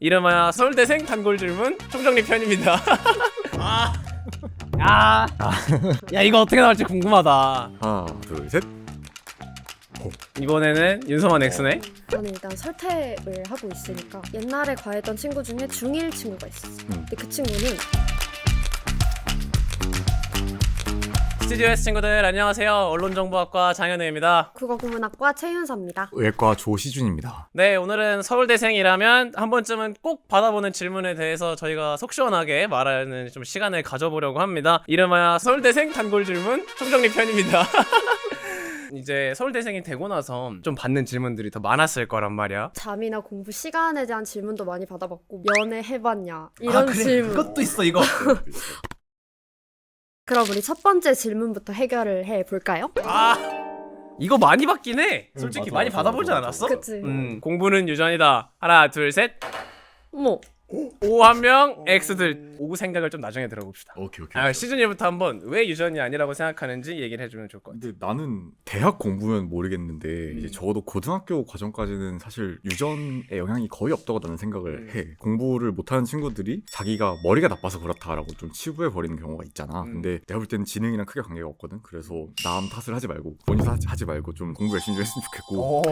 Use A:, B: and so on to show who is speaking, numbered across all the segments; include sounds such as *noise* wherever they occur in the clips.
A: 이름하여 서울대생 단골 질문 총정리 편입니다. *laughs* 아, 야, 야 이거 어떻게 나올지 궁금하다.
B: 하나 둘 셋
A: 이번에는 윤서만 X네.
C: 저는 일단 설득을 하고 있으니까 옛날에 과했던 친구 중에 중1 친구가 있었어.
B: 음.
C: 근데 그 친구는
A: 스튜디오에서 친구들 안녕하세요. 언론정보학과 장현우입니다.
C: 국어국문학과 최윤서입니다.
B: 의과 조시준입니다.
A: 네, 오늘은 서울대생이라면 한 번쯤은 꼭 받아보는 질문에 대해서 저희가 속 시원하게 말하는 좀 시간을 가져보려고 합니다. 이름하여 서울대생 단골 질문 총정리 편입니다. *laughs* 이제 서울대생이 되고 나서 좀 받는 질문들이 더 많았을 거란 말이야.
C: 잠이나 공부 시간에 대한 질문도 많이 받아봤고 연애 해봤냐 이런 질문.
A: 그것도 있어 이거. *laughs*
C: 그럼 우리 첫 번째 질문부터 해결을 해 볼까요?
A: 아 이거 많이 받긴 해.
B: 응,
A: 솔직히
B: 맞아,
A: 많이
B: 맞아,
A: 받아보지
B: 맞아,
A: 않았어?
C: 그치.
A: 음 공부는 유전이다. 하나 둘 셋.
C: 어머,
A: O 한 명, X들. 오구 생각을 좀 나중에 들어봅시다.
B: 오케이 오케이.
A: 아, 시즌 1부터 한번 왜 유전이 아니라고 생각하는지 얘기를 해주면 좋을 것 같아.
B: 근데 나는 대학 공부면 모르겠는데
A: 음.
B: 이제 적어도 고등학교 과정까지는 사실 유전의 영향이 거의 없다고 나는 생각을
A: 음.
B: 해. 공부를 못하는 친구들이 자기가 머리가 나빠서 그렇다라고 좀 치부해 버리는 경우가 있잖아.
A: 음.
B: 근데 내가 볼 때는 지능이랑 크게 관계가 없거든. 그래서 남 탓을 하지 말고 본인 탓 하지 말고 좀 공부 열심히 좀 했으면 좋겠고
A: 오.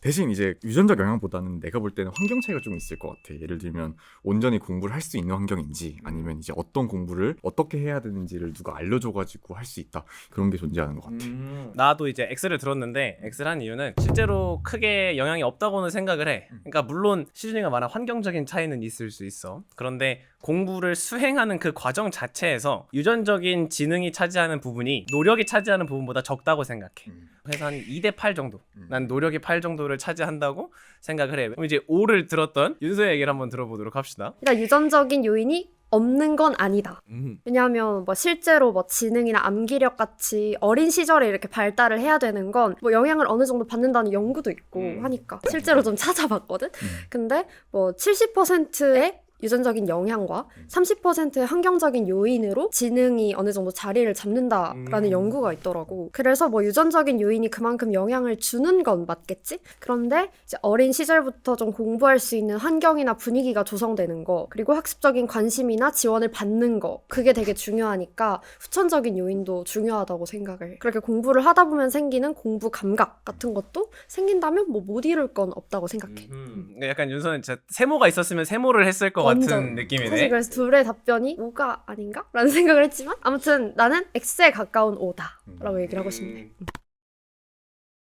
B: 대신 이제 유전적 영향보다는 내가 볼 때는 환경 차이가 좀 있을 것 같아. 예를 들면 온전히 공부를 할 수 있는 환경인지 아니면 이제 어떤 공부를 어떻게 해야 되는지를 누가 알려줘가지고 할 수 있다 그런 게 존재하는 것 같아.
A: 음, 나도 이제 X를 들었는데 X를 한 이유는 실제로 크게 영향이 없다고는 생각을 해. 그러니까 물론 시준이가 말한 환경적인 차이는 있을 수 있어. 그런데 공부를 수행하는 그 과정 자체에서 유전적인 지능이 차지하는 부분이 노력이 차지하는 부분보다 적다고 생각해.
B: 음.
A: 그래서 한 2대 8 정도.
B: 음.
A: 난 노력이 8 정도를 차지한다고 생각을 해. 그럼 이제 5를 들었던 윤서의 얘기를 한번 들어보도록 합시다.
C: 일단 유전적인 요인이 없는 건 아니다.
A: 음.
C: 왜냐하면 뭐 실제로 뭐 지능이나 암기력 같이 어린 시절에 이렇게 발달을 해야 되는 건 뭐 영향을 어느 정도 받는다는 연구도 있고
A: 음.
C: 하니까 실제로 좀 찾아봤거든.
B: 음.
C: 근데 뭐 70%의 유전적인 영향과 30%의 환경적인 요인으로 지능이 어느 정도 자리를 잡는다라는
A: 음.
C: 연구가 있더라고. 그래서 뭐 유전적인 요인이 그만큼 영향을 주는 건 맞겠지? 그런데 이제 어린 시절부터 좀 공부할 수 있는 환경이나 분위기가 조성되는 거, 그리고 학습적인 관심이나 지원을 받는 거, 그게 되게 중요하니까 후천적인 요인도 중요하다고 생각을 해. 그렇게 공부를 하다 보면 생기는 공부 감각 같은 것도 생긴다면 뭐 못 이룰 건 없다고 생각해.
A: 음. 약간 윤서는 진짜 세모가 있었으면 세모를 했을 것
C: 완전.
A: 같은 느낌이네.
C: 사실 그래서 둘의 답변이 O가 아닌가? 라는 *laughs* 생각을 했지만 아무튼 나는 X에 가까운 O다 라고 얘기를 하고 싶네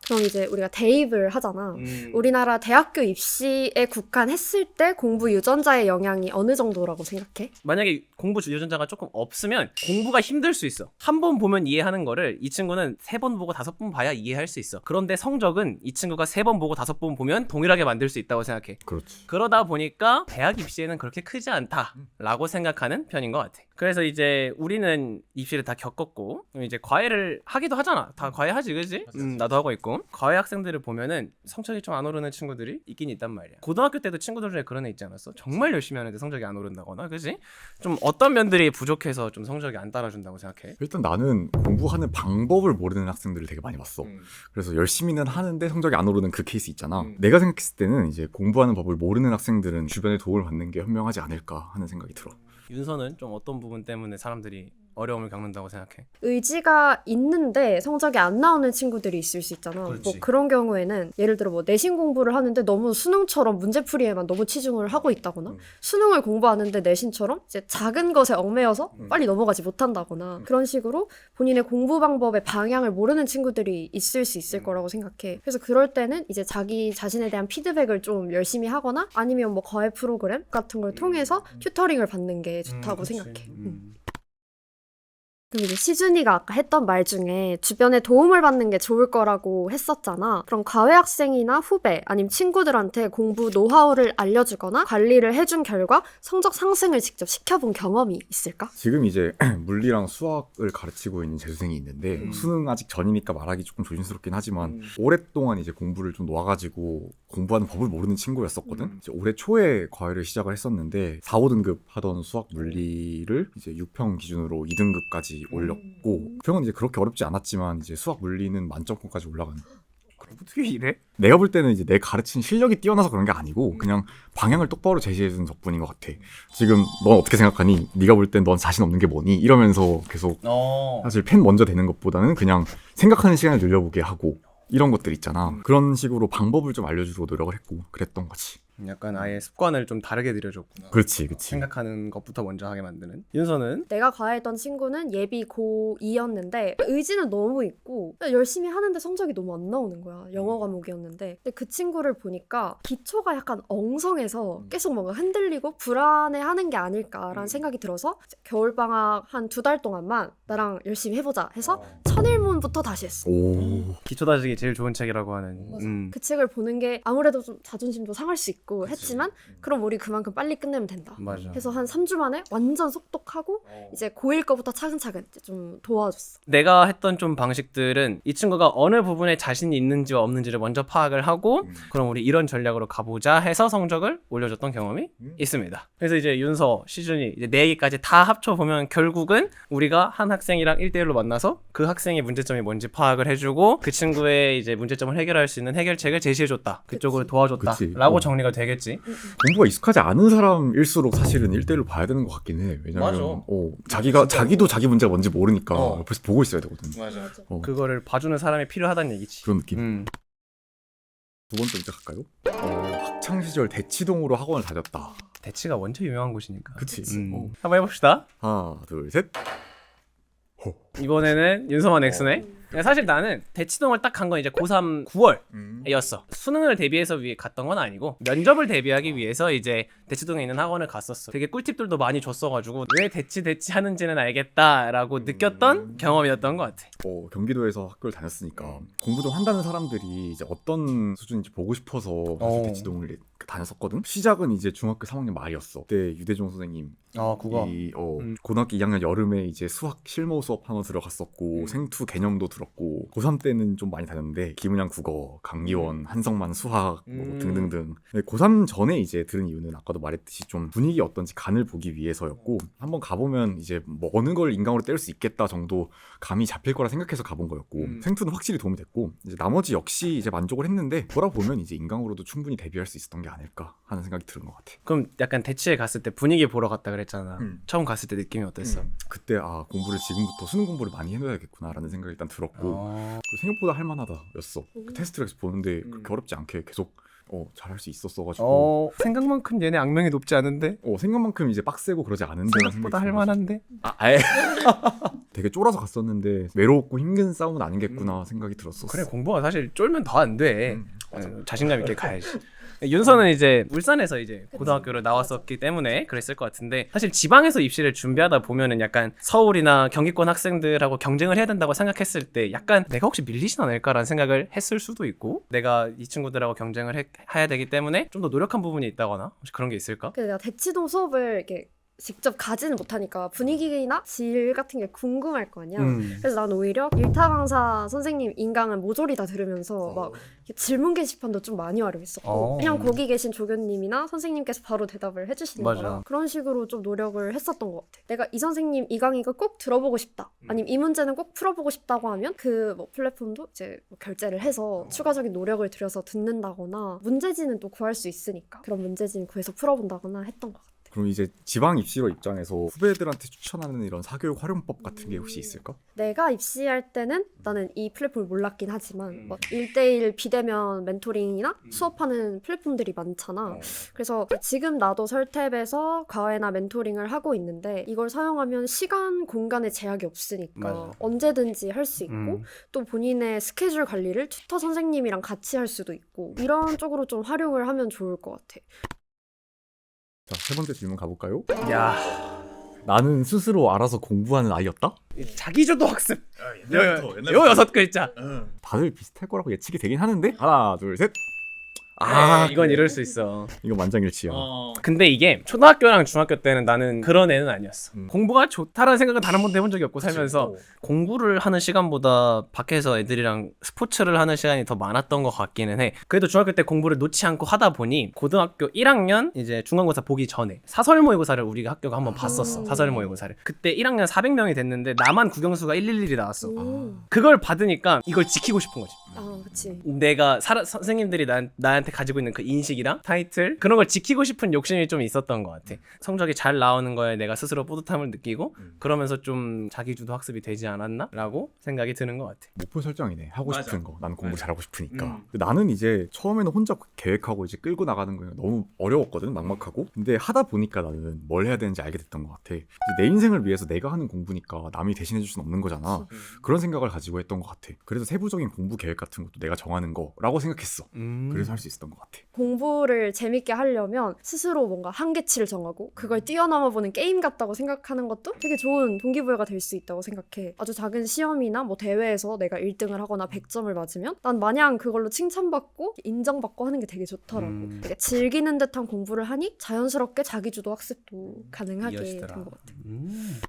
C: 그럼 이제 우리가 대입을 하잖아
A: 음.
C: 우리나라 대학교 입시에 국한했을 때 공부 유전자의 영향이 어느 정도라고 생각해?
A: 만약에 공부 유전자가 조금 없으면 공부가 힘들 수 있어. 한 번 보면 이해하는 거를 이 친구는 세 번 보고 다섯 번 봐야 이해할 수 있어. 그런데 성적은 이 친구가 세 번 보고 다섯 번 보면 동일하게 만들 수 있다고 생각해.
B: 그렇지.
A: 그러다 보니까 대학 입시에는 그렇게 크지 않다라고 생각하는 편인 것 같아. 그래서 이제 우리는 입시를 다 겪었고 이제 과외를 하기도 하잖아. 다 과외하지, 그지? 음, 나도 하고 있고 과외 학생들을 보면은 성적이 좀 안 오르는 친구들이 있긴 있단 말이야. 고등학교 때도 친구들 중에 그런 애 있지 않았어? 정말 열심히 하는데 성적이 안 오른다거나, 그지? 좀 어떤 면들이 부족해서 좀 성적이 안 따라준다고 생각해?
B: 일단 나는 공부하는 방법을 모르는 학생들을 되게 많이 봤어.
A: 음.
B: 그래서 열심히는 하는데 성적이 안 오르는 그 케이스 있잖아.
A: 음.
B: 내가 생각했을 때는 이제 공부하는 법을 모르는 학생들은 주변에 도움을 받는 게 현명하지 않을까 하는 생각이 들어.
A: 윤서는 좀 어떤 부분 때문에 사람들이 어려움을 겪는다고 생각해?
C: 의지가 있는데 성적이 안 나오는 친구들이 있을 수 있잖아.
A: 그렇지.
C: 뭐 그런 경우에는 예를 들어 뭐 내신 공부를 하는데 너무 수능처럼 문제풀이에만 너무 치중을 하고 있다거나
B: 음.
C: 수능을 공부하는데 내신처럼 이제 작은 것에 얽매여서
B: 음.
C: 빨리 넘어가지 못한다거나
B: 음.
C: 그런 식으로 본인의 공부 방법의 방향을 모르는 친구들이 있을 수 있을
A: 음.
C: 거라고 생각해. 그래서 그럴 때는 이제 자기 자신에 대한 피드백을 좀 열심히 하거나 아니면 뭐 과외 프로그램 같은 걸 통해서
B: 음.
C: 튜터링을 받는 게 좋다고. 생각해. 음.
A: 음.
C: 그럼 이제 시준이가 아까 했던 말 중에 주변에 도움을 받는 게 좋을 거라고 했었잖아. 그럼 과외 학생이나 후배 아니면 친구들한테 공부 노하우를 알려주거나 관리를 해준 결과 성적 상승을 직접 시켜본 경험이 있을까?
B: 지금 이제 *clears throat* 물리랑 수학을 가르치고 있는 재수생이 있는데
A: 음.
B: 수능 아직 전이니까 말하기 조금 조심스럽긴 하지만
A: 음.
B: 오랫동안 이제 공부를 좀 놓아가지고 공부하는 법을 모르는 친구였었거든.
A: 음.
B: 이제 올해 초에 과외를 시작을 했었는데 4, 5등급 하던 수학 물리를 이제 6평 기준으로 2등급까지 올렸고
A: 음.
B: 평은 이제 그렇게 어렵지 않았지만 이제 수학 물리는 만점권까지 올라가는
A: 어떻게 이래?
B: 내가 볼 때는 이제 내 가르친 실력이 뛰어나서 그런 게 아니고 그냥 방향을 똑바로 제시해준 덕분인 것 같아. 지금 넌 어떻게 생각하니? 네가 볼 땐 넌 자신 없는 게 뭐니? 이러면서 계속
A: 어.
B: 사실 펜 먼저 되는 것보다는 그냥 생각하는 시간을 늘려보게 하고 이런 것들 있잖아. 그런 식으로 방법을 좀 알려주려고 노력을 했고 그랬던 거지.
A: 약간 아예 습관을 좀 다르게 들여줬구나.
B: 그렇지, 그렇지.
A: 생각하는 것부터 먼저 하게 만드는. 윤서는
C: 내가 과외했던 친구는 예비 고2였는데 의지는 너무 있고 열심히 하는데 성적이 너무 안 나오는 거야. 영어 과목이었는데. 근데 그 친구를 보니까 기초가 약간 엉성해서 계속 뭔가 흔들리고 불안해하는 게 아닐까라는 생각이 들어서 이제 겨울 방학 한 두 달 동안만 나랑 열심히 해보자 해서 천일 문부터 다시 했어.
B: 오.
A: 기초 다지기 제일 좋은 책이라고 하는. 음.
C: 그 책을 보는 게 아무래도 좀 자존심도 상할 수 있고 했지만 그럼 우리 그만큼 빨리 끝내면 된다.
A: 맞아.
C: 해서 한 3주 만에 완전 속독하고 이제 고1 거부터 차근차근 이제 좀 도와줬어.
A: 내가 했던 좀 방식들은 이 친구가 어느 부분에 자신이 있는지와 없는지를 먼저 파악을 하고
B: 음.
A: 그럼 우리 이런 전략으로 가보자 해서 성적을 올려줬던 경험이
B: 음.
A: 있습니다. 그래서 이제 윤서, 시준이 이제 네 개까지 다 합쳐 보면 결국은 우리가 한 학생이랑 1대1로 만나서 그 학생의 문제 점이 뭔지 파악을 해주고 그 친구의 이제 문제점을 해결할 수 있는 해결책을 제시해줬다. 그쪽으로
C: 그치.
A: 도와줬다라고.
B: 어.
A: 정리가 되겠지.
B: 공부가 익숙하지 않은 사람일수록 사실은 1대1로 봐야 되는 것 같긴 해. 왜냐면
A: 맞아.
B: 어, 자기가
A: 진짜.
B: 자기도 자기 문제가 뭔지 모르니까
A: 어.
B: 옆에서 보고 있어야 되거든.
A: 맞아.
B: 어,
A: 그거를 봐주는 사람이 필요하다는 얘기지.
B: 그런 느낌.
A: 음.
B: 두 번째 문제 갈까요? 어, 학창 시절 대치동으로 학원을 다녔다.
A: 대치가 원체 유명한 곳이니까.
B: 그치.
A: 음.
B: 어.
A: 한번 해봅시다.
B: 하나, 둘, 셋.
A: 이번에는 윤서만 엑스네. 사실 나는 대치동을 딱 간 건 이제 고3 9월이었어. 수능을 대비해서 위해 갔던 건 아니고 면접을 대비하기 위해서 이제 대치동에 있는 학원을 갔었어. 되게 꿀팁들도 많이 줬어가지고 왜 대치 대치 하는지는 알겠다라고 느꼈던 경험이었던 것 같아.
B: 어, 경기도에서 학교를 다녔으니까 공부 좀 한다는 사람들이 이제 어떤 수준인지 보고 싶어서 사실
A: 어.
B: 대치동을 다녔었거든. 시작은 이제 중학교 3학년 말이었어. 그때 유대종 선생님 어이 어,
A: 음.
B: 고등학교 2학년 여름에 이제 수학 실무 수업 하나 들어갔었고
A: 음.
B: 생투 개념도 들었고 고3 때는 좀 많이 다녔는데 김은양 국어, 강기원, 한성만 수학 뭐
A: 음.
B: 등등등. 근데 고3 전에 이제 들은 이유는 아까도 말했듯이 좀 분위기 어떤지 간을 보기 위해서였고 한번 가보면 이제 뭐 어느 걸 인강으로 때릴 수 있겠다 정도 감이 잡힐 거라 생각해서 가본 거였고
A: 음.
B: 생투는 확실히 도움이 됐고 이제 나머지 역시 이제 만족을 했는데 돌아보면 이제 인강으로도 충분히 대비할 수 있었던 게 아닐까 하는 생각이 드는 것 같아.
A: 그럼 약간 대치에 갔을 때 분위기 보러 갔다 그랬잖아.
B: 음.
A: 처음 갔을 때 느낌이 어땠어?
B: 음. 그때 아 공부를 지금부터 수능 공부를 많이 해놔야겠구나라는 생각이 일단 들었고
A: 어...
B: 그리고 생각보다 할만하다였어.
C: 음.
B: 그 테스트를 해서 보는데
A: 음.
B: 그렇게 어렵지 않게 계속 어 잘할 수 있었어가지고 어.
A: 어 생각만큼 얘네 악명이 높지 않은데
B: 생각만큼 이제 빡세고 그러지 않은데
A: 생각보다 할만한데.
B: 아, 아예 *laughs* 되게 쫄아서 갔었는데 외롭고 힘든 싸움은 아니겠구나 생각이 들었었어.
A: 음. 그래 공부가 사실 쫄면 더 안 돼.
B: 음.
A: 어, 자신감 있게 가야지. 윤서는 이제 울산에서 이제 고등학교를 나왔었기 때문에 그랬을 것 같은데 사실 지방에서 입시를 준비하다 보면은 약간 서울이나 경기권 학생들하고 경쟁을 해야 된다고 생각했을 때 약간 내가 혹시 밀리진 않을까라는 생각을 했을 수도 있고 내가 이 친구들하고 경쟁을 해, 해야 되기 때문에 좀 더 노력한 부분이 있다거나 혹시 그런 게 있을까?
C: 근데 내가 대치동 수업을 이렇게 직접 가지는 못하니까 분위기나 질 같은 게 궁금할 거 아니야.
A: 음.
C: 그래서 난 오히려 일타 강사 선생님 인강은 모조리 다 들으면서 막 이렇게 질문 게시판도 좀 많이 활용했었고
A: 어.
C: 그냥 거기 계신 조교님이나 선생님께서 바로 대답을 해주시는
A: 맞아.
C: 거라 그런 식으로 좀 노력을 했었던 것 같아. 내가 이 선생님 이 강의가 꼭 들어보고 싶다. 아니면 이 문제는 꼭 풀어보고 싶다고 하면 그 뭐 플랫폼도 이제 뭐 결제를 해서 추가적인 노력을 들여서 듣는다거나 문제지는 또 구할 수 있으니까 그런 문제지는 구해서 풀어본다거나 했던 것 같아.
B: 그럼 이제 지방 입시로 입장에서 후배들한테 추천하는 이런 사교육 활용법 같은 게 혹시 있을까?
C: 내가 입시할 때는 나는 이 플랫폼을 몰랐긴 하지만 뭐 1대1 비대면 멘토링이나 수업하는 플랫폼들이 많잖아. 그래서 지금 나도 설탭에서 과외나 멘토링을 하고 있는데 이걸 사용하면 시간, 공간의 제약이 없으니까
A: 맞아.
C: 언제든지 할 수 있고
A: 음.
C: 또 본인의 스케줄 관리를 튜터 선생님이랑 같이 할 수도 있고 이런 쪽으로 좀 활용을 하면 좋을 것 같아.
B: 자, 세 번째 질문 가볼까요?
A: 야
B: 나는 스스로 알아서 공부하는 아이였다?
A: 자기주도 학습.
B: 옛날부터,
A: 요 여섯 글자.
B: 다들 비슷할 거라고 예측이 되긴 하는데 하나, 둘, 셋. 아
A: 이건 이럴 수 있어.
B: 이거 만장일치야.
A: 근데 이게 초등학교랑 중학교 때는 나는 그런 애는 아니었어.
B: 음.
A: 공부가 좋다라는 생각은 단 한 번도 해본 적이 없고 살면서 공부를 하는 시간보다 밖에서 애들이랑 스포츠를 하는 시간이 더 많았던 것 같기는 해. 그래도 중학교 때 공부를 놓지 않고 하다 보니 고등학교 1학년 이제 중간고사 보기 전에 사설 모의고사를 우리가 학교가 한번 봤었어.
C: 오.
A: 사설 모의고사를. 그때 1학년 400명이 됐는데 나만 국영수가 111이 나왔어.
C: 오.
A: 그걸 받으니까 이걸 지키고 싶은 거지.
C: 아, 그치.
A: 내가 사, 선생님들이 나, 나한테 가지고 있는 그 인식이랑 타이틀 그런 걸 지키고 싶은 욕심이 좀 있었던 것 같아. 성적이 잘 나오는 거에 내가 스스로 뿌듯함을 느끼고
B: 음.
A: 그러면서 좀 자기주도 학습이 되지 않았나라고 생각이 드는 것 같아.
B: 목표 설정이네. 하고
A: 맞아.
B: 싶은 거. 나는 공부
A: 맞아.
B: 잘하고 싶으니까.
A: 음.
B: 근데 나는 이제 처음에는 혼자 계획하고 이제 끌고 나가는 거 너무 어려웠거든. 막막하고. 근데 하다 보니까 나는 뭘 해야 되는지 알게 됐던 것 같아. 이제 내 인생을 위해서 내가 하는 공부니까 남이 대신해 줄 수는 없는 거잖아. 그런 생각을 가지고 했던 것 같아. 그래서 세부적인 공부 계획 같은 것도 내가 정하는 거라고 생각했어.
A: 음.
B: 그래서 할 수 있 었던 것 같아.
C: 공부를 재밌게 하려면 스스로 뭔가 한계치를 정하고 그걸 뛰어넘어 보는 게임 같다고 생각하는 것도 되게 좋은 동기부여가 될 수 있다고 생각해. 아주 작은 시험이나 뭐 대회에서 내가 1등을 하거나 100점을 맞으면 난 마냥 그걸로 칭찬받고 인정받고 하는 게 되게 좋더라고.
A: 음.
C: 되게 즐기는 듯한 공부를 하니 자연스럽게 자기주도 학습도 가능하게. 된 것 같아.
A: 음.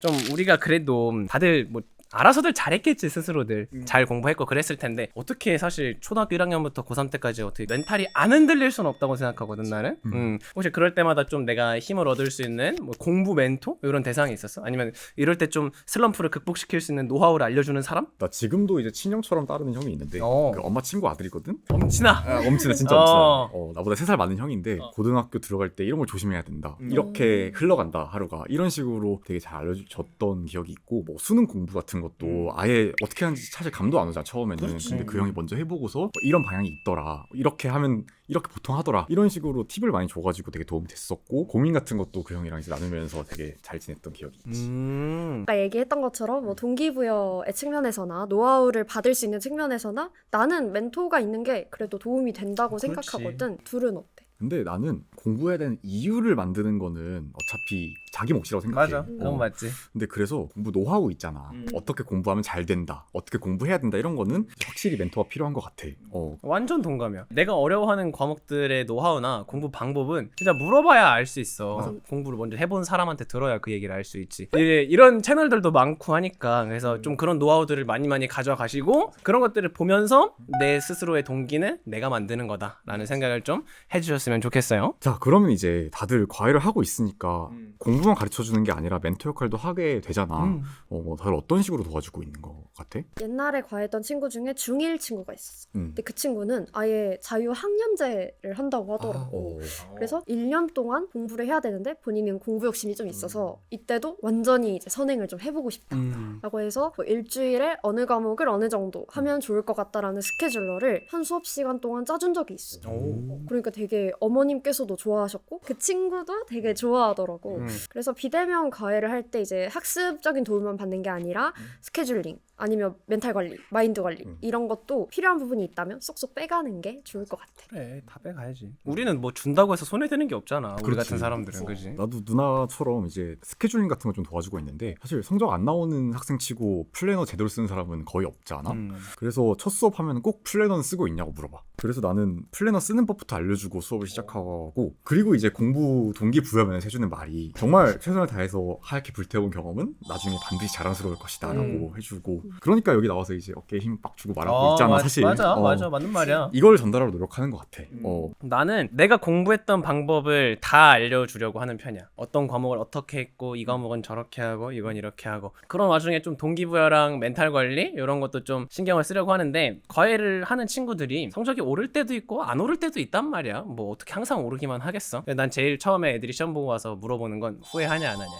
A: 좀 우리가 그래도 다들 뭐 알아서들 잘했겠지 스스로들
B: 음.
A: 잘 공부했고 그랬을 텐데 어떻게 사실 초등학교 1학년부터 고3 때까지 어떻게 멘탈이 안 흔들릴 수는 없다고 생각하거든 나는
B: 음.
A: 음. 혹시 그럴 때마다 좀 내가 힘을 얻을 수 있는 뭐 공부 멘토 이런 대상이 있었어 아니면 이럴 때 좀 슬럼프를 극복시킬 수 있는 노하우를 알려주는 사람
B: 나 지금도 이제 친형처럼 따르는 형이 있는데
A: 어.
B: 그 엄마 친구 아들이거든.
A: 엄친아
B: 아, 엄친아 진짜
A: 어.
B: 엄친아. 어, 나보다 3살 많은 형인데
A: 어.
B: 고등학교 들어갈 때 이런 걸 조심해야 된다.
A: 음.
B: 이렇게 흘러간다 하루가 이런 식으로 되게 잘 알려줬던 기억이 있고 뭐 수능 공부 같은 것도
A: 음.
B: 아예 어떻게 하는지 사실 감도 안 오잖아 처음에는.
A: 그렇지.
B: 근데 그 형이 먼저 해보고서 뭐 이런 방향이 있더라. 이렇게 하면 이렇게 보통 하더라. 이런 식으로 팁을 많이 줘가지고 되게 도움이 됐었고 고민 같은 것도 그 형이랑 이제 나누면서 되게 잘 지냈던 기억이 있지.
A: 음.
C: 아까 얘기했던 것처럼 뭐 동기부여의 측면에서나 노하우를 받을 수 있는 측면에서나 나는 멘토가 있는 게 그래도 도움이 된다고
A: 그렇지.
C: 생각하거든. 둘은 어때?
B: 근데 나는 공부해야 되는 이유를 만드는 거는 어차피 자기 몫이라고 생각해.
A: 맞아
C: 음.
A: 그건
B: 어.
A: 맞지
B: 근데 그래서 공부 노하우 있잖아.
A: 음.
B: 어떻게 공부하면 잘 된다. 어떻게 공부해야 된다. 이런 거는 확실히 멘토가 필요한 것 같아. 어.
A: 완전 동감이야. 내가 어려워하는 과목들의 노하우나 공부 방법은 진짜 물어봐야 알 수 있어.
C: 맞아.
A: 공부를 먼저 해본 사람한테 들어야 그 얘기를 알 수 있지. 이런 채널들도 많고 하니까 그래서 좀 그런 노하우들을 많이 많이 가져가시고 그런 것들을 보면서 내 스스로의 동기는 내가 만드는 거다라는 생각을 좀 해주셨으면 좋겠어요.
B: 자, 그러면 이제 다들 과외를 하고 있으니까 공부만 가르쳐 주는 게 아니라 멘토 역할도 하게 되잖아.
A: 음.
B: 어, 뭐 다들 어떤 식으로 도와주고 있는 것 같아?
C: 옛날에 과했던 친구 중에 중1 친구가 있었어.
B: 음.
C: 근데 그 친구는 아예 자유 학년제를 한다고 하더라고.
B: 어.
C: 그래서 1년 동안 공부를 해야 되는데 본인은 공부 욕심이 좀 있어서 이때도 완전히 이제 선행을 좀 해보고 싶다.
A: 음.
C: 라고 해서 뭐 일주일에 어느 과목을 어느 정도 하면 좋을 것 같다라는 스케줄러를 한 수업 시간 동안 짜준 적이 있어.
A: 오.
C: 그러니까 되게 어머님께서도 좋아하셨고 그 친구도 되게 좋아하더라고.
A: 음.
C: 그래서 비대면 과외를 할 때 이제 학습적인 도움만 받는 게 아니라 스케줄링 아니면 멘탈 관리, 마인드 관리
B: 음.
C: 이런 것도 필요한 부분이 있다면 쏙쏙 빼가는 게 좋을 것 같아.
A: 그래 다 빼가야지. 우리는 뭐 준다고 해서 손해 되는 게 없잖아. 우리
B: 그렇지.
A: 같은 사람들은 그지.
B: 나도 누나처럼 이제 스케줄링 같은 거 좀 도와주고 있는데 사실 성적 안 나오는 학생 치고 플래너 제대로 쓰는 사람은 거의 없잖아.
A: 음.
B: 그래서 첫 수업 하면 꼭 플래너는 쓰고 있냐고 물어봐. 그래서 나는 플래너 쓰는 법부터 알려주고 수업을 시작하고 그리고 이제 공부 동기 부여면서 해주는 말이 정말 최선을 다해서 하얗게 불태운 경험은 나중에 반드시 자랑스러울 것이다라고
A: 음.
B: 해주고 그러니까 여기 나와서 이제 어깨에 힘 빡 주고 말하고
A: 어,
B: 있잖아
A: 맞-
B: 사실.
A: 맞아
B: 어.
A: 맞아 맞는 말이야.
B: 이걸 전달하려 노력하는 것 같아.
A: 음.
B: 어.
A: 나는 내가 공부했던 방법을 다 알려주려고 하는 편이야. 어떤 과목을 어떻게 했고 이 과목은 저렇게 하고 이건 이렇게 하고 그런 와중에 좀 동기부여랑 멘탈 관리 이런 것도 좀 신경을 쓰려고 하는데 과외를 하는 친구들이 성적이 오를 때도 있고 안 오를 때도 있단 말이야. 뭐 어떻게 항상 오르기만 하겠어. 근데 난 제일 처음에 애들이 시험 보고 와서 물어보는 건 후회하냐 안 하냐.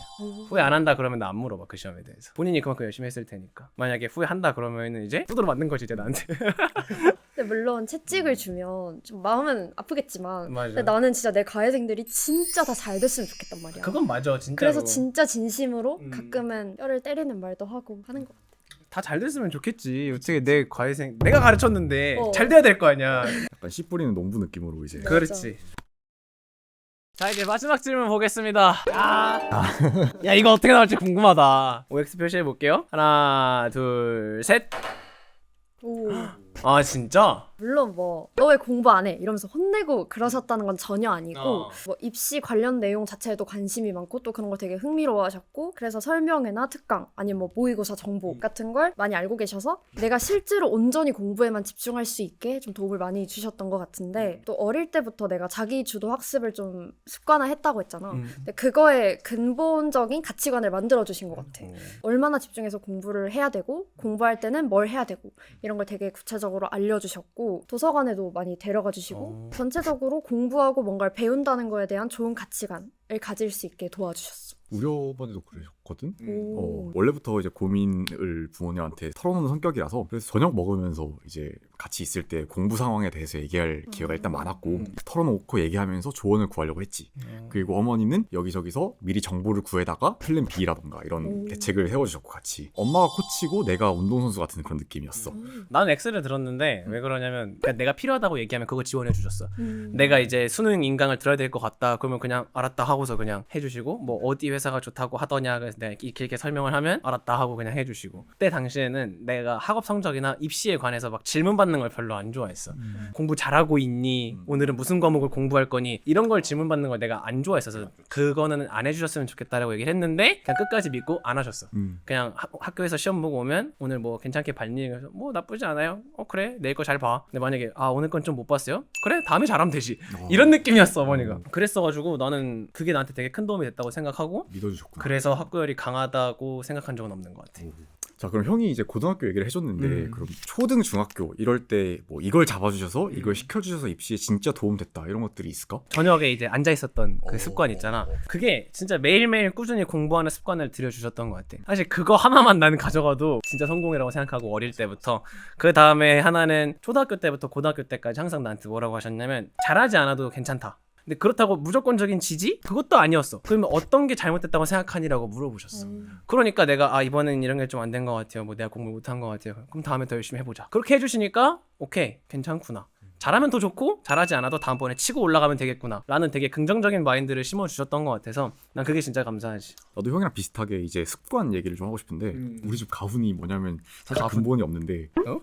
A: 후회 안 한다 그러면 나 안 물어봐 그 시험에 대해서. 본인이 그만큼 열심히 했을 테니까. 만약에 후회한다 그러면은 이제 두드러 맞는 거지 이제 나한테. *laughs*
C: 근데 물론 채찍을 주면 좀 마음은 아프겠지만
A: 맞아.
C: 근데 나는 진짜 내 과외생들이 진짜 다 잘 됐으면 좋겠단 말이야.
A: 그건 맞아 진짜로.
C: 그래서 진짜 진심으로
A: 음.
C: 가끔은 뼈를 때리는 말도 하고 하는 거.
A: 다 잘 됐으면 좋겠지. 어떻게 내 과외생 내가 가르쳤는데
C: 어.
A: 잘 돼야 될 거 아니야.
B: 약간 씨 뿌리는 농부 느낌으로 이제.
A: 그렇지. 자 이제 마지막 질문 보겠습니다. 아. *laughs* 야 이거 어떻게 나올지 궁금하다. OX 표시해 볼게요. 하나, 둘, 셋.
C: 오.
A: 아 진짜?
C: 물론 뭐 너 왜 공부 안 해? 이러면서 혼내고 그러셨다는 건 전혀 아니고
A: 어.
C: 뭐 입시 관련 내용 자체에도 관심이 많고 또 그런 걸 되게 흥미로워하셨고 그래서 설명회나 특강 아니면 뭐 모의고사 정보
A: 음.
C: 같은 걸 많이 알고 계셔서 내가 실제로 온전히 공부에만 집중할 수 있게 좀 도움을 많이 주셨던 것
A: 음.
C: 같은데 또 어릴 때부터 내가 자기 주도 학습을 좀 습관화했다고 했잖아.
A: 음.
C: 근데 그거에 근본적인 가치관을 만들어 주신 것 같아.
A: 음.
C: 얼마나 집중해서 공부를 해야 되고 공부할 때는 뭘 해야 되고 이런 걸 되게 구체적으로 알려주셨고 도서관에도 많이 데려가 주시고
A: 어.
C: 전체적으로 공부하고 뭔가를 배운다는 거에 대한 좋은 가치관을 가질 수 있게 도와주셨어.
B: 우리 어머니도 그러 셨거든.
A: 음.
B: 어,
C: 오.
B: 원래부터 이제 고민을 부모님한테 털어놓는 성격이라서 그래서 저녁 먹으면서 이제 같이 있을 때 공부 상황에 대해서 얘기할 기회가 일단 많았고
A: 음.
B: 털어놓고 얘기하면서 조언을 구하려고 했지.
A: 음.
B: 그리고 어머니는 여기저기서 미리 정보를 구해다가 플랜 B라던가 이런
C: 오.
B: 대책을 세워주셨고 같이 엄마가 코치고 내가 운동선수 같은 그런 느낌이었어.
C: 음.
A: 나는 X를 들었는데 왜 그러냐면 그냥 내가 필요하다고 얘기하면 그거 지원해 주셨어.
C: 음.
A: 내가 이제 수능 인강을 들어야 될 것 같다. 그러면 그냥 알았다 하고서 그냥 해주시고 뭐 어디 회사가 좋다고 하더냐 그래서 내가 길- 길게 설명을 하면 알았다 하고 그냥 해주시고 그때 당시에는 내가 학업 성적이나 입시에 관해서 막 질문 받는 걸 별로 안 좋아했어. 공부 잘하고 있니?
B: 음.
A: 오늘은 무슨 과목을 공부할 거니? 이런 걸 질문 받는 걸 내가 안 좋아했어서 그거는 안 해주셨으면 좋겠다라고 얘기를 했는데 그냥 끝까지 믿고 안 하셨어.
B: 음.
A: 그냥 하- 학교에서 시험 보고 오면 오늘 뭐 괜찮게 봤니? 그래서 뭐 나쁘지 않아요. 어 그래 내일 거 잘 봐. 근데 만약에 아 오늘 건 좀 못 봤어요? 그래 다음에 잘하면 되지.
B: 어,
A: 이런 느낌이었어 어머니가.
B: 음.
A: 그랬어가지고 나는 그게 나한테 되게 큰 도움이 됐다고 생각하고
B: 믿어주셨구나.
A: 그래서 학 구열이 강하다고 생각한 적은 없는 것 같아.
B: 자 그럼 형이 이제 고등학교 얘기를 해줬는데
A: 음.
B: 그럼 초등 중학교 이럴 때 뭐 이걸 잡아주셔서 이걸
A: 음.
B: 시켜주셔서 입시에 진짜 도움됐다 이런 것들이 있을까?
A: 저녁에 이제 앉아 있었던 그
B: 어.
A: 습관 있잖아. 그게 진짜 매일매일 꾸준히 공부하는 습관을 들여주셨던 것 같아. 사실 그거 하나만 나는 가져가도 진짜 성공이라고 생각하고 어릴 때부터 그 다음에 하나는 초등학교 때부터 고등학교 때까지 항상 나한테 뭐라고 하셨냐면 잘하지 않아도 괜찮다. 근데 그렇다고 무조건적인 지지? 그것도 아니었어. 그러면 어떤 게 잘못됐다고 생각하니라고 물어보셨어.
C: 음.
A: 그러니까 내가 아 이번엔 이런 게 좀 안 된 것 같아요. 뭐 내가 공부 못한 것 같아요. 그럼 다음에 더 열심히 해보자. 그렇게 해주시니까 오케이 괜찮구나. 잘하면 더 좋고 잘하지 않아도 다음번에 치고 올라가면 되겠구나. 라는 되게 긍정적인 마인드를 심어주셨던 것 같아서 난 그게 진짜 감사하지.
B: 나도 형이랑 비슷하게 이제 습관 얘기를 좀 하고 싶은데
A: 음.
B: 우리 집 가훈이 뭐냐면 사실
A: 가훈?
B: 근본이 없는데
C: 어,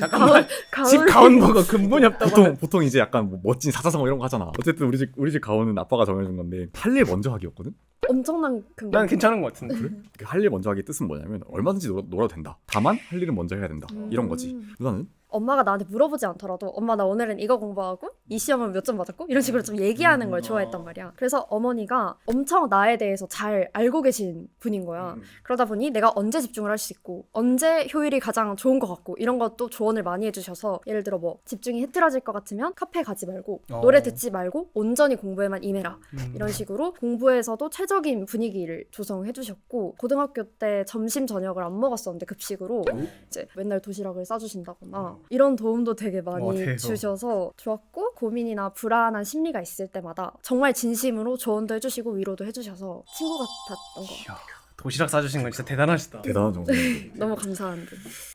A: 잠깐만.
C: 가을,
A: 집 가온 버거 근본이 없다고.
B: 보통 보통 이제 약간 뭐 멋진 사자성어 이런 거 하잖아. 어쨌든 우리 집 우리 집 가훈은 아빠가 정해준 건데 할 일 먼저 하기였거든.
C: 엄청난 근거.
A: 난 괜찮은 것 같은데.
B: 그할일 먼저 하기 뜻은 뭐냐면 얼마든지 놀아, 놀아도 된다. 다만 할 일은 먼저 해야 된다. 이런 거지.
C: 음.
B: 누나는
C: 엄마가 나한테 물어보지 않더라도 엄마 나 오늘은 이거 공부하고 이 시험은 몇 점 받았고 이런 식으로 좀 얘기하는 걸
A: 음,
C: 좋아했단
A: 어.
C: 말이야. 그래서 어머니가 엄청 나에 대해서 잘 알고 계신 분인 거야.
A: 음.
C: 그러다 보니 내가 언제 집중을 할 수 있고 언제 효율이 가장 좋은 것 같고 이런 것도 조언을 많이 해주셔서 예를 들어 뭐 집중이 흐트러질 것 같으면 카페 가지 말고
A: 어.
C: 노래 듣지 말고 온전히 공부에만 임해라
A: 음.
C: 이런 식으로 공부에서도 최 적인 분위기를 조성해 주셨고 고등학교 때 점심 저녁을 안 먹었었는데 급식으로 이제 맨날 도시락을 싸주신다거나 이런 도움도 되게 많이
A: 와, 대박.
C: 주셔서 좋았고 고민이나 불안한 심리가 있을 때마다 정말 진심으로 조언도 해주시고 위로도 해주셔서 친구 같았던 것 같아요.
A: 도시락 싸주신 건 진짜 대단하시다.
B: 대단한 정도인데. *laughs*
C: 너무 감사한데.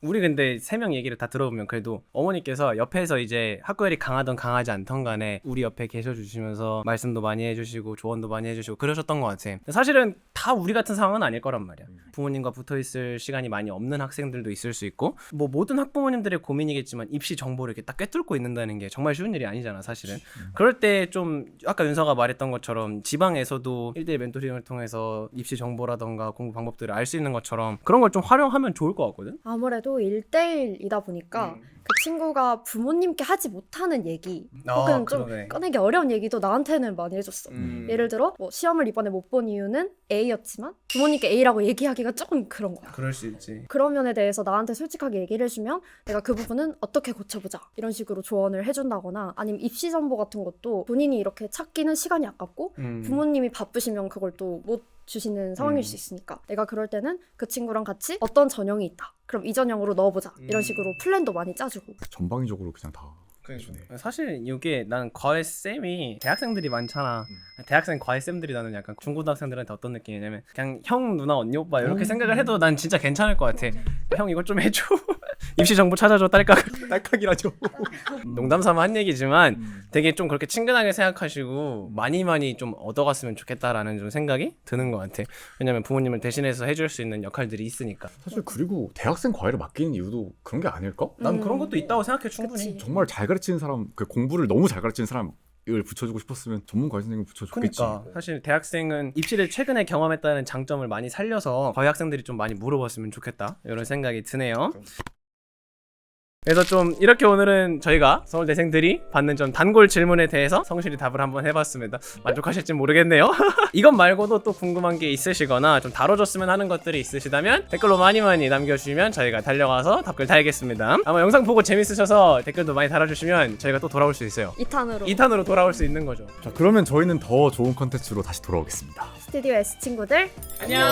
A: 우리 근데 세 명 얘기를 다 들어보면 그래도 어머니께서 옆에서 이제 학구열이 강하던 강하지 않던 간에 우리 옆에 계셔 주시면서 말씀도 많이 해주시고 조언도 많이 해주시고 그러셨던 것 같아. 사실은 다 우리 같은 상황은 아닐 거란 말이야. 부모님과 붙어 있을 시간이 많이 없는 학생들도 있을 수 있고 뭐 모든 학부모님들의 고민이겠지만 입시 정보를 이렇게 딱 꿰뚫고 있는다는 게 정말 쉬운 일이 아니잖아 사실은. 그럴 때 좀 아까 윤서가 말했던 것처럼 지방에서도 1대1 멘토링을 통해서 입시 정보라던가 공부 방법들을 알 수 있는 것처럼 그런 걸 좀 활용하면 좋을 것 같거든.
C: 아무래도 1대1이다 보니까 그 친구가 부모님께 하지 못하는 얘기 혹은 좀
A: 그러네.
C: 꺼내기 어려운 얘기도 나한테는 많이 해줬어.
A: 음.
C: 예를 들어 뭐 시험을 이번에 못 본 이유는 A였지만 부모님께 A라고 얘기하기가 조금 그런 거야.
A: 그럴 수 있지.
C: 그런 면에 대해서 나한테 솔직하게 얘기를 해주면 내가 그 부분은 어떻게 고쳐보자 이런 식으로 조언을 해준다거나 아니면 입시 정보 같은 것도 본인이 이렇게 찾기는 시간이 아깝고
A: 음.
C: 부모님이 바쁘시면 그걸 또 못 주시는 상황일
A: 음.
C: 수 있으니까 내가 그럴 때는 그 친구랑 같이 어떤 전형이 있다 그럼 이 전형으로 넣어보자 이런
A: 음.
C: 식으로 플랜도 많이 짜주고
B: 전방위적으로 그냥 다.
A: 사실 이게 난 과외 쌤이 대학생들이 많잖아.
B: 음.
A: 대학생 과외 쌤들이 나는 약간 중고등학생들한테 어떤 느낌이냐면 그냥 형 누나 언니 오빠 이렇게
B: 음.
A: 생각을 해도 난 진짜 괜찮을 것 같아. 형 이것 좀 해줘. 입시 정보 찾아줘 딸깍. *laughs*
B: 딸깍이라죠.
A: 농담 삼아 한 얘기지만
B: 음.
A: 되게 좀 그렇게 친근하게 생각하시고 많이 많이 좀 얻어갔으면 좋겠다라는 좀 생각이 드는 것 같아. 왜냐면 부모님을 대신해서 해줄 수 있는 역할들이 있으니까.
B: 사실 그리고 대학생 과외를 맡기는 이유도 그런 게 아닐까?
A: 난
C: 음.
A: 그런 것도 있다고 생각해 충분히.
C: 그치.
B: 정말 잘 가르치는 사람, 그 공부를 너무 잘 가르치는 사람 을 붙여주고 싶었으면 전문 과외 선생님 붙여줬겠지.
A: 그러니까 사실 대학생은 입시를 최근에 경험했다는 장점을 많이 살려서 과외 학생들이 좀 많이 물어봤으면 좋겠다 이런 생각이 드네요. 그래서 좀 이렇게 오늘은 저희가 서울대생들이 받는 좀 단골 질문에 대해서 성실히 답을 한번 해봤습니다. 만족하실지 모르겠네요. *laughs* 이것 말고도 또 궁금한 게 있으시거나 좀 다뤄줬으면 하는 것들이 있으시다면 댓글로 많이 많이 남겨주시면 저희가 달려가서 답글 달겠습니다. 아마 영상 보고 재밌으셔서 댓글도 많이 달아주시면 저희가 또 돌아올 수 있어요.
C: 2탄으로
A: 2탄으로 돌아올 수 있는 거죠.
B: 자, 그러면 저희는 더 좋은 컨텐츠로 다시 돌아오겠습니다.
C: 스튜디오 S 친구들
A: 안녕.